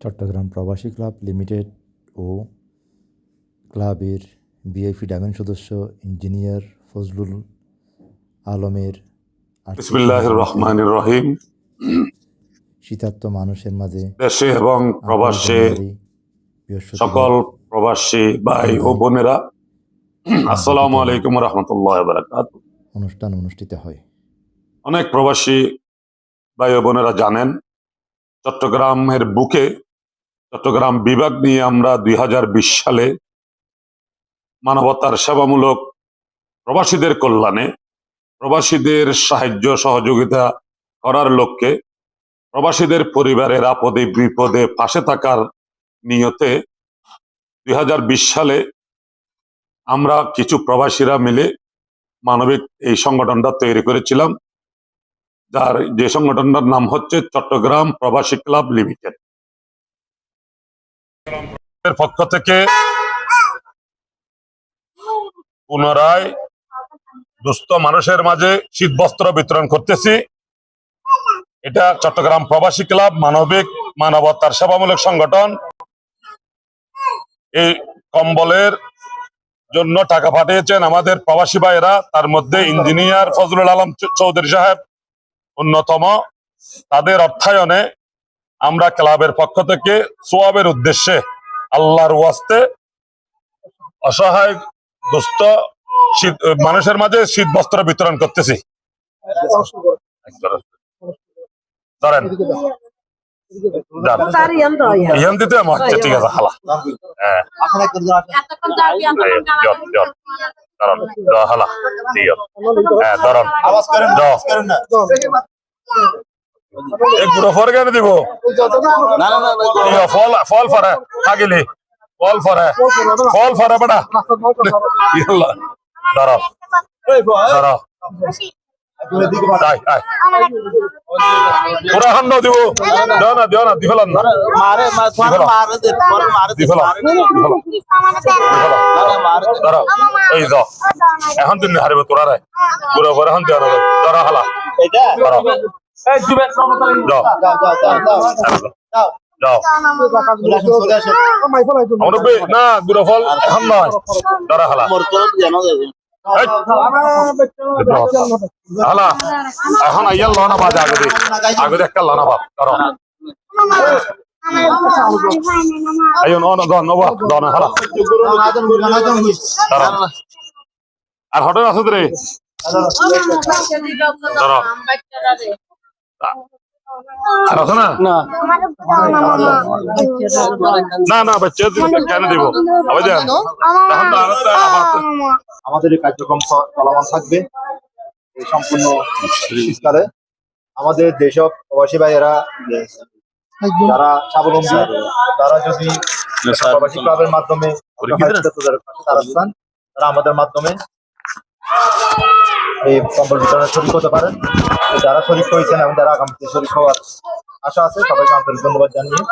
চট্টগ্রাম প্রবাসী club limited ও ক্লাবের বিআইপি ডায়মন্ড সদস্য ইঞ্জিনিয়ার ফজলুল আলমের রহিম। শীতার্ত মানুষের মাঝে দেশে এবং প্রবাসে সকল প্রবাসী ভাই ও বোনেরা আসসালামু আলাইকুম রহমতুল্লাহ বারাকাত অনুষ্ঠান অনুষ্ঠিত হয়। অনেক প্রবাসী ভাই ও বোনেরা জানেন চট্টগ্রামের বুকে চট্টগ্রাম বিভাগ নিয়ে আমরা দুই হাজার বিশ সালে মানবতার সেবামূলক প্রবাসীদের কল্যাণে, প্রবাসীদের সাহায্য সহযোগিতা করার লক্ষ্যে প্রবাসীদের পরিবারের আপদে বিপদে পাশে থাকার নিয়তে দুই হাজার বিশ সালে আমরা কিছু প্রবাসীরা মিলে মানবিক এই সংগঠনটা তৈরি করেছিলাম, যার যে সংগঠনটার নাম হচ্ছে চট্টগ্রাম প্রবাসী ক্লাব লিমিটেড। পক্ষ থেকে পুনরায় দুস্থ মানুষের মাঝে শীত বস্ত্র বিতরণ করতেছি। এটা চট্টগ্রাম প্রবাসী ক্লাব, মানবিক মানবতার সেবামূলক সংগঠন। এই কম্বলের জন্য টাকা পাঠিয়েছেন আমাদের প্রবাসী ভাইয়েরা, তার মধ্যে ইঞ্জিনিয়ার ফজলুল আলম চৌধুরী সাহেব, অন্যতম। তাদের অর্থায়নে আমরা ক্লাবের পক্ষ থেকে সোয়াবের উদ্দেশ্যে আল্লাহর ওয়াস্তে অসহায় দুস্থ শীত মানুষের মাঝে শীত বস্ত্র বিতরণ করতেছি। ধরেন। দিতে আচ্ছা, ঠিক আছে হালা হ্যাঁ। ধরুন হ্যাঁ ধরুন। ফর কেন দিব ফল ফল ফরে থাকিলি ফল ফরে ফল ফরে বেটা পুরা দিব দিও না দিও না দে দে এই এখন তুমি হারিব তোরা রে পুরো করে এখন দিও না হালা না এখন নয়। হালা। হালা। বাজ আগে আগে একটা লনা বাপ ধরো আইও ন ন ন বাপ দন হালা। নাজন নাজন আর হঠাৎ আসুদ রে? ধরো না। না না না কেন দিব? আমাদের এই কার্যক্রম চলমান থাকবে। এই সম্পূর্ণ শীতকালে আমাদের যেসব প্রবাসী ভাইয়েরা যারা স্বাবলম্বী তারা যদি প্রবাসী ক্লাবের মাধ্যমে তারা আমাদের মাধ্যমে এই কম্বল বিতরণে শরিক হতে পারেন। যারা শরিক হয়েছেন এবং যারা আগামীতে শরিক হওয়ার আশা আছে, সবাইকে আন্তরিক ধন্যবাদ জানিয়ে